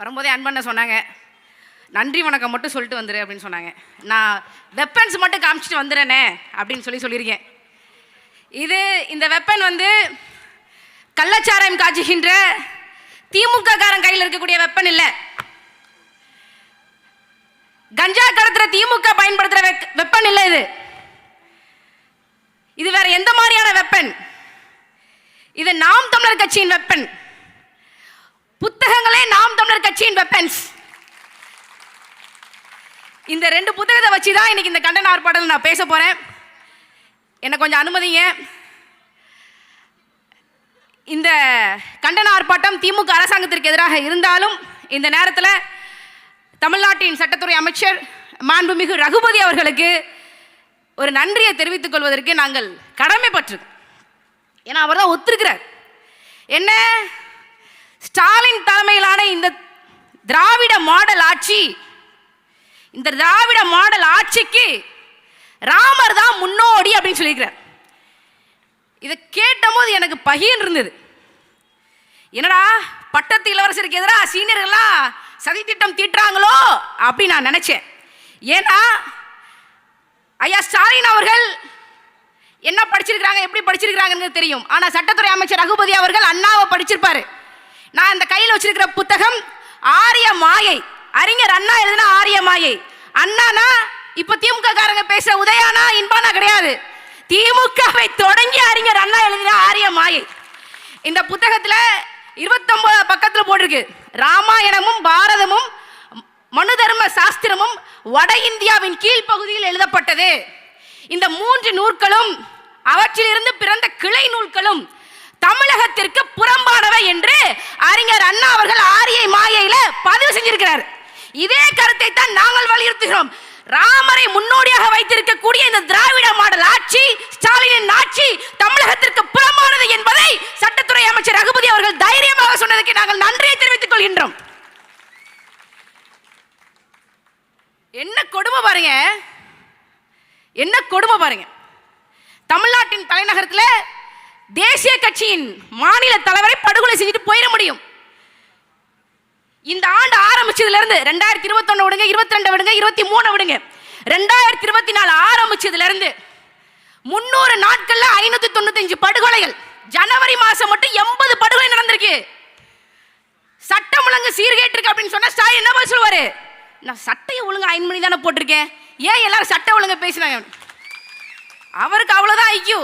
வரும்போதே அன்பண்ண சொன்னாங்க நன்றி வணக்கம் மட்டும் சொல்லிட்டு வந்துரு அப்படின்னு சொன்னாங்க. நான் வெப்பன்ஸ் மட்டும் காமிச்சிட்டு வந்துடுறேனே அப்படின்னு சொல்லி சொல்லியிருக்கேன். இது இந்த வெப்பன் வந்து கள்ளச்சாராயம் காய்ச்சுகின்ற திமுக காரன் கையில் இருக்கக்கூடிய வெப்பன் இல்லை. கஞ்சா கடத்துற திமுக பயன்படுத்துற வெப்பன் இல்லை இது. இது வேற எந்த மாதிரியான வெப்பன் இது நாம் தமிழர் கட்சியின் வெப்பன் புத்தகங்கள் நாம் தமிழர் வெப்பன்ஸ் இந்த ரெண்டு புத்தகத்தை வச்சு தான் இன்னைக்கு இந்த கண்டன ஆர்ப்பாட்டத்தில் நான் பேச போகிறேன் என்னை கொஞ்சம் அனுமதிங்க. இந்த கண்டன ஆர்ப்பாட்டம் திமுக அரசாங்கத்திற்கு எதிராக இருந்தாலும் இந்த நேரத்தில் தமிழ்நாட்டின் சட்டத்துறை அமைச்சர் மாண்புமிகு ரகுபதி அவர்களுக்கு ஒரு நன்றியை தெரிவித்துக் கொள்வதற்கு நாங்கள் கடமைப்பட்டிருக்கோம். ஏன்னா அவர் தான் ஒத்துருக்கிறார். என்ன? ஸ்டாலின் தலைமையிலான இந்த திராவிட மாடல் ஆட்சி. இந்த திராவிட மாடல் ஆட்சிக்கு ராமர் தான் முன்னோடி அப்படின்னு சொல்லியிருக்கிறார். இதை கேட்டபோது எனக்கு பகிர்ந்து இருந்தது. என்னடா பட்டத்து இளவரசருக்கு எதிராக சீனியர்கள்லாம் சதித்திட்டம் தீட்டுறாங்களோ அப்படின்னு நான் நினைச்சேன். ஏன்னா ஐயா ஸ்டாலின் அவர்கள் என்ன படிச்சிருக்கிறாங்க எப்படி படிச்சிருக்கிறாங்கன்னு தெரியும். ஆனால் சட்டத்துறை அமைச்சர் ரகுபதி அவர்கள் அண்ணாவை படிச்சிருப்பாரு. நான் இந்த கையில் வச்சிருக்கிற புத்தகம் ஆரிய மாயை. அறிஞர் அண்ணா எழுதுனா ஆரிய மாயை. அண்ணானா இப்ப திமுக காரங்க பேசுற உதயானா இன்பானா கிடையாது. திமுகவை தொடங்கி அறிஞர் அண்ணா எழுதின ஆரிய மாயை. இந்த புத்தகத்துல இருபத்தொன்பது பக்கத்துல போட்டிருக்கு. ராமாயணமும் பாரதமும் மனு தர்ம சாஸ்திரமும் வட இந்தியாவின் கீழ்ப்பகுதியில் எழுதப்பட்டது. இந்த மூன்று நூல்களும் அவற்றிலிருந்து பிறந்த கிளை நூல்களும் தமிழகத்திற்கு புறம்பானவை என்று அறிஞர் அண்ணா அவர்கள் பதிவு செஞ்சிருக்கிறார். இதே கருத்தை தான் நாங்கள் வலியுறுத்துகிறோம். ராமரை முன்னோடியாக வைத்திருக்கக்கூடிய இந்த திராவிட மாடல் ஆட்சி ஸ்டாலினின் ஆட்சி தமிழகத்திற்கு புறமானது என்பதை சட்டத்துறை அமைச்சர் ரகுபதி அவர்கள் தைரியமாக சொன்னதற்கு நாங்கள் நன்றியை தெரிவித்துக் கொள்கின்றோம். என்ன கொடுமை பாருங்க. என்ன கொடுமை பாருங்க. தமிழ்நாட்டின் தலைநகரத்தில் தேசிய கட்சியின் மாநில தலைவரை படுகொலை செஞ்சுட்டு போயிட முடியும். இந்த ஆண்டு ஆரம்பிச்சதுல இருந்து ரெண்டாயிரத்தி இருபத்தொன்னு விடுங்க இருபத்தி ரெண்டு விடுங்க இருபத்தி மூணு விடுங்க. ரெண்டாயிரத்தி இருபத்தி நாலு ஆரம்பிச்சதுல இருந்து முன்னூறு நாட்கள்ல ஐநூத்தி தொண்ணூத்தஞ்சு படுகொலைகள். ஜனவரி மாசம் மட்டும் எண்பது படுகொலை நடந்திருக்கு. சட்டம் ஒழுங்கு சீர்கேட்டு இருக்கு அப்படின்னு சொன்னா ஸ்டாலின் என்ன பதில் சொல்லுவாரு? நான் சட்டையை ஒழுங்கு ஐந்து மணி தானே போட்டிருக்கேன். ஏன் எல்லாரும் சட்ட ஒழுங்கு பேசினாங்க அவருக்கு அவ்வளவுதான் ஐக்கியூ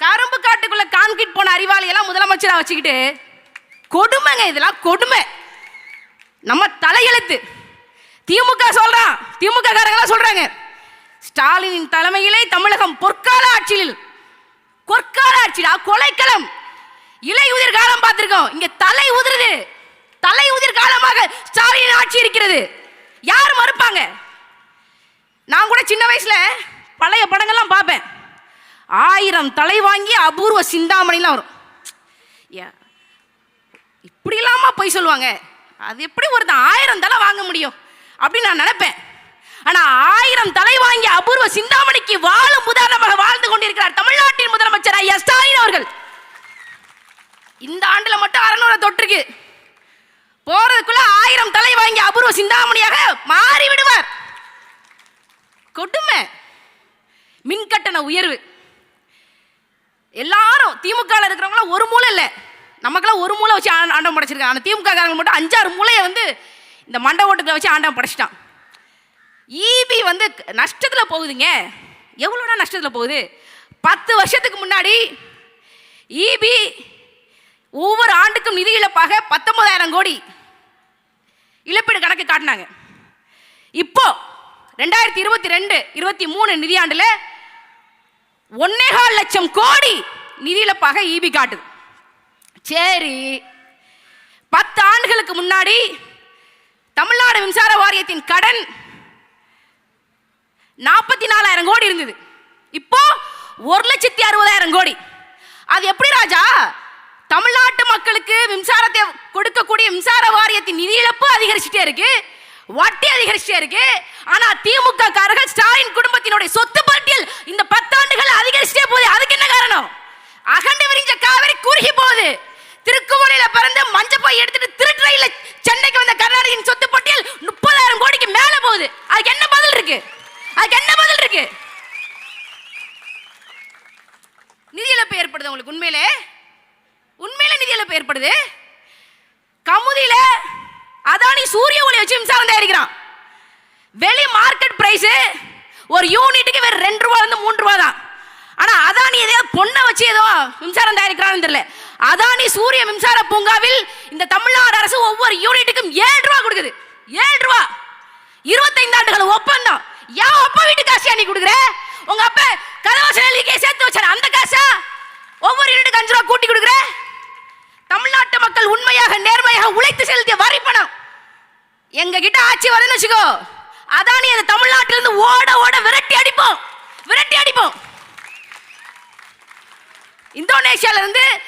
கரும்பு காட்டுக்குள்ள கான்கிரீட் போன அறிவாளி எல்லாம் முதலமைச்சரா வச்சுக்கிட்டு கொடுமைங்க இதெல்லாம் கொடுமை. நம்ம தலையெழுத்து. திமுக சொல்றான் திமுக காரங்களாம் சொல்றாங்க. ஸ்டாலினின் தலைமையிலே தமிழகம் பொற்கால ஆட்சியில். பொற்கால ஆட்சிடா கொலைக்களம். இலை உதிர் காலம் பார்த்திருக்கோம். இங்க தலை உதிருது. தலை உதிர் காலமாக ஸ்டாலின் ஆட்சி இருக்கிறது. யார் மறுப்பாங்க? நான் கூட சின்ன வயசுல பழைய படங்கள்லாம் பார்ப்பேன். ஆயிரம் தலை வாங்கி அபூர்வ சிந்தாமணிலாம் வரும். ஏ, இப்படி இல்லாமல் போய் சொல்லுவாங்க? அது எப்படி ஒருத்தன் ஆயிரம் தலை வாங்க முடியும்? அப்படின்னு நான் நினைப்பேன். ஆனா ஆயிரம் தலை வாங்கி அபூர்வ சிந்தாமணிக்கு வாழும் உதாரணமாக வாழ்ந்து கொண்டிருக்கிறார் தமிழ்நாட்டின் முதலமைச்சர் ஐயா ஸ்டாலின் அவர்கள். இந்த ஆண்டுல மட்டும் அறநூறு தொற்றுக்கு போறதுக்குள்ள ஆயிரம் தலை வாங்கி அபூர்வ சிந்தாமணியாக மாறி விடுவார் கொடுமை. மின் கட்டண உயர்வு. எல்லாரும் திமுக இருக்கிறவங்களும் ஒரு மூளை இல்லை நமக்கெல்லாம் ஒரு மூளை வச்சு ஆண்டவன் படைச்சிருக்காங்க. ஆனால் திமுக காரங்க மட்டும் அஞ்சாறு மூளையை வந்து இந்த மண்டை ஓட்டுக்களை வச்சு ஆண்டவன் படைச்சிட்டான். ஈபி வந்து நஷ்டத்தில் போகுதுங்க. எவ்வளோடா நஷ்டத்தில் போகுது? பத்து வருஷத்துக்கு முன்னாடி ஈபி ஒவ்வொரு ஆண்டுக்கும் நிதி இழப்பாக பத்தொன்பதாயிரம் கோடி இழப்பீடு கணக்கு காட்டினாங்க. இப்போ ரெண்டாயிரத்தி இருபத்தி ரெண்டு இருபத்தி மூணு நிதியாண்டில் ஒன்னேகால் லட்சம் கோடி நிதி இழப்பாக ஈபி காட்டுது. சரி. பத்து ஆண்டுகளுக்கு முன்னாடி தமிழ்நாடு மின்சார வாரியத்தின் கடன் நாற்பத்தி நாலாயிரம் கோடி இருந்தது. இப்போ ஒரு லட்சத்தி அறுபதாயிரம் கோடி. அது எப்படி ராஜா? தமிழ்நாட்டு மக்களுக்கு மின்சாரத்தை கொடுக்கக்கூடிய மின்சார வாரியத்தின் நிதி இழப்பு அதிகரிச்சுட்டே இருக்கு. வட்டி அதிகரிச்சுட்டே இருக்கு. ஆனா திமுக காரர்கள் ஸ்டாலின் குடும்பத்தினுடைய சொத்து பட்டியல் இந்த பத்தாண்டுகள் அதிகரிச்சுட்டே போகுது. அதுக்கு என்ன காரணம்? அகண்டு விரிஞ்ச காவிரி குறுகி போகுது. திரு பிறந்து மஞ்ச போய் எடுத்துட்டு திருட்டுறையில சென்னைக்கு வந்த கர்நாடகின் சொத்து பட்டியல் முப்பதாயிரம் கோடிக்கு மேல போகுது. அதுக்கு என்ன பதில் இருக்கு? அதுக்கு என்ன பதில் இருக்கு? நிதி இழப்பு ஏற்படுது உங்களுக்கு உண்மையிலே? உண்மையில நிதி இழப்பு ஏற்படுது? கமுதியில அதானி சூரிய ஒளி வச்சு மின்சாரம் தயாரிக்கிறான். வெளி மார்க்கெட் பிரைஸ் ஒரு யூனிட்டுக்கு வேற ரெண்டு ரூபா வந்து மூணு ரூபா தான். ஆனா அதானி ஏதோ பொண்ணை வச்சு ஏதோ மின்சாரம் தயாரிக்கிறான்னு தெரியல. அதானி சூரிய மின்சார பூங்காவில் இந்த தமிழ்நாடு அரசு ஒவ்வொரு யூனிட்டுக்கும் ஏழு ரூபா கொடுக்குது. ஏழு ரூபா. இருபத்தைந்து ஆண்டுகள் ஒப்பந்தம். ஏன் அப்பா வீட்டு காசு நீ கொடுக்குற? உங்க அப்பா கதவாசலிக்கே சேர்த்து வச்சார். அந்த காசா? ஒவ்வொரு யூனிட்டுக்கு அஞ்சு ரூபா கூட்டி கொடுக்குற? தமிழ்நாட்டு மக்கள் உண்மையாக நேர்மையாக உழைத்து செலுத்திய வரி பணம். எங்க கிட்ட ஆட்சி வருதுன்னு வச்சுக்கோ. அதானி அந்த தமிழ்நாட்டில இருந்து ஓட ஓட விரட்டி அடிப்போம். விரட்டி அடிப்போம். இந்தோனேஷியால இருந்து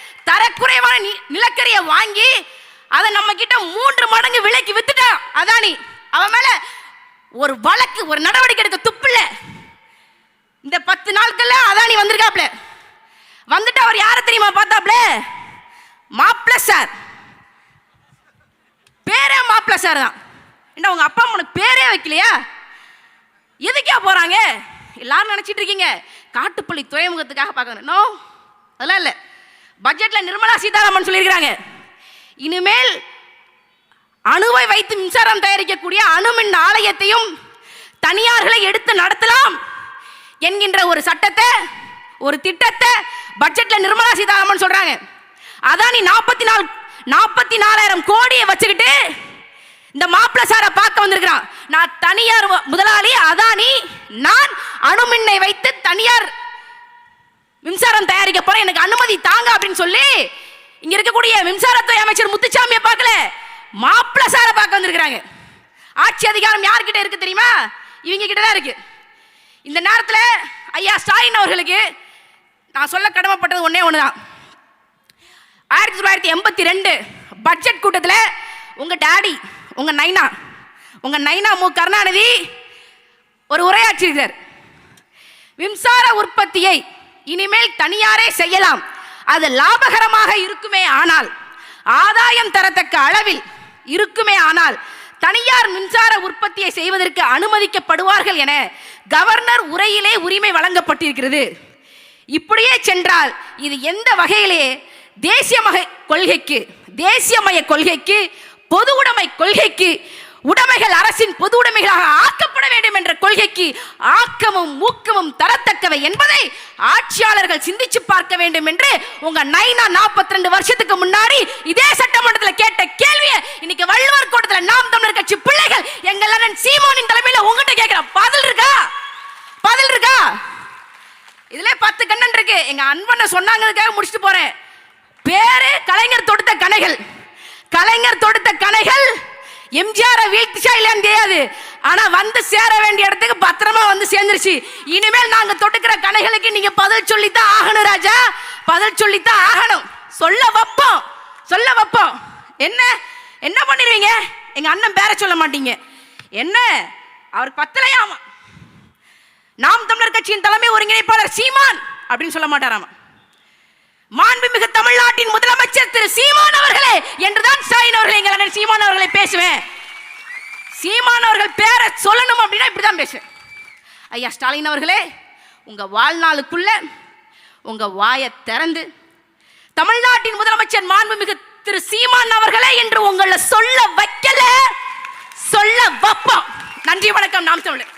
தரக்குறைவான நி- நிலக்கரியை வாங்கி அதை நம்ம கிட்ட மூன்று மடங்கு விலைக்கு வித்துட்டான். அதானி அவன் மேல ஒரு வழக்கு ஒரு நடவடிக்கை எடுக்க துப்பில்ல இந்த பத்து நாட்கள்ல அதானி வந்திருக்காப்ல. வந்துட்டு அவர் யாரை தெரியுமா பார்த்தாப்ல? மாப்ள சார். பேரே மாப்ள சார் தான். என்ன உங்க அப்பா அம்மனுக்கு பேரே வைக்கலையா? எதுக்கே போறாங்க? எல்லாரும் நினைச்சிட்டு இருக்கீங்க. காட்டுப்பள்ளி துறைமுகத்துக்காக பார்க்கணும். நோ அதெல்லாம் இல்லை. பட்ஜெட்டில் நிர்மலா சீதாராமன் சொல்லியிருக்கிறாங்க. இனிமேல் அணுவை வைத்து மின்சாரம் தயாரிக்கக்கூடிய அணுமின் ஆலயத்தையும் தனியார்களை எடுத்து நடத்தலாம் என்கின்ற ஒரு சட்டத்தை ஒரு திட்டத்தை பட்ஜெட்ல நிர்மலா சீதாராமன் சொல்றாங்க. அதானி நாற்பத்தி நாலு நாற்பத்தி நாலாயிரம் கோடியை வச்சுக்கிட்டு இந்த மாப்பிள சாரை பார்க்க வந்திருக்கிறான். நான் தனியார் முதலாளி அதானி நான் அணுமின்னை வைத்து தனியார் மின்சாரம் தயாரிக்க போறேன். எனக்கு அனுமதி தாங்க அப்படின்னு சொல்லி இங்க இருக்கக்கூடிய மின்சாரத்துறை அமைச்சர் முத்துச்சாமியை பார்க்கல மாப்பிள சாரை பார்க்க வந்திருக்கிறாங்க. ஆட்சி அதிகாரம் யார்கிட்ட இருக்கு தெரியுமா? இவங்க கிட்ட தான் இருக்கு. இந்த நேரத்தில் ஐயா ஸ்டாலின் அவர்களுக்கு நான் சொல்ல கடமைப்பட்டது ஒன்றே ஒன்று தான் ஆயிரத்தி தொள்ளாயிரத்தி எண்பத்தி ரெண்டு பட்ஜெட் கூட்டத்தில் உங்க டாடி உங்க நைனா உங்க நைனா மு. கருணாநிதி ஒரு உரையாற்றியிருக்கார். மின்சார உற்பத்தியை இனிமேல் தனியாரே செய்யலாம். அது லாபகரமாக இருக்குமே ஆனால் ஆதாயம் தரத்தக்க அளவில் இருக்குமே ஆனால் தனியார் மின்சார உற்பத்தியை செய்வதற்கு அனுமதிக்கப்படுவார்கள் என கவர்னர் உரையிலே உரிமை வழங்கப்பட்டிருக்கிறது. இப்படியே சென்றால் இது எந்த வகையிலே தேசியமக கொள்கைக்கு தேசியமய கொள்கைக்கு பொது உடைமை கொள்கைக்கு உடைமைகள் அரசின் பொது உடைமைகளாக ஆக்கப்பட வேண்டும் என்ற கொள்கைக்கு ஆக்கமும் ஊக்கமும் தரத்தக்கவை என்பதை ஆட்சியாளர்கள் சிந்திச்சு பார்க்க வேண்டும் என்று உங்க நைனா 42 ரெண்டு வருஷத்துக்கு முன்னாடி இதே சட்டமன்றத்தில் கேட்ட கேள்வியை இன்னைக்கு வள்ளுவர் கோட்டத்தில் நாம் தமிழர் கட்சி பிள்ளைகள் எங்கள் அண்ணன் சீமோனின் தலைமையில் உங்ககிட்ட கேட்கிற பதில் இருக்கா? பதில் இருக்கா? இதுல பத்து கண்ணன் இருக்கு. எங்க அன்பனை சொன்னாங்கிறதுக்காக முடிச்சுட்டு போறேன். பேரு கலைஞர் தொடுத்த கணைகள். கலைஞர் தொடுத்த கணைகள் எம்ஜிஆரை வீழ்த்திச்சா இல்லையான்னு தெரியாது ஆனா வந்து சேர வேண்டிய இடத்துக்கு பத்திரமா வந்து சேர்ந்துருச்சு. இனிமேல் நாங்க தொடுக்கிற கணைகளுக்கு நீங்க பதில் சொல்லித்தான் ஆகணும் ராஜா. பதில் சொல்லித்தான் ஆகணும். சொல்ல வைப்போம். சொல்ல வைப்போம். என்ன? என்ன பண்ணிடுவீங்க எங்க அண்ணன் பேர சொல்ல மாட்டீங்க. என்ன? அவருக்கு பத்தலையாமா? நாம் தமிழர் கட்சியின் தலைமை ஒருங்கிணைப்பாளர் சீமான் அப்படின்னு சொல்ல மாட்டாராமா? மாண்புமிகு தமிழ்நாட்டின் முதலமைச்சர் திரு சீமான் அவர்களே என்றுதான் ஸ்டாலின் அவர்கள் எங்கள் அண்ணன் சீமான் அவர்களை பேசுவேன். சீமான் அவர்கள் பேரை சொல்லணும் அப்படின்னா இப்படி தான் பேசுவேன். ஐயா ஸ்டாலின் அவர்களே உங்கள் வாழ்நாளுக்குள்ள உங்கள் வாயை திறந்து தமிழ்நாட்டின் முதலமைச்சர் மாண்புமிகு திரு சீமான் அவர்களே என்று உங்களை சொல்ல வைக்கல சொல்ல வைப்போம். நன்றி வணக்கம். நாம் தமிழர்.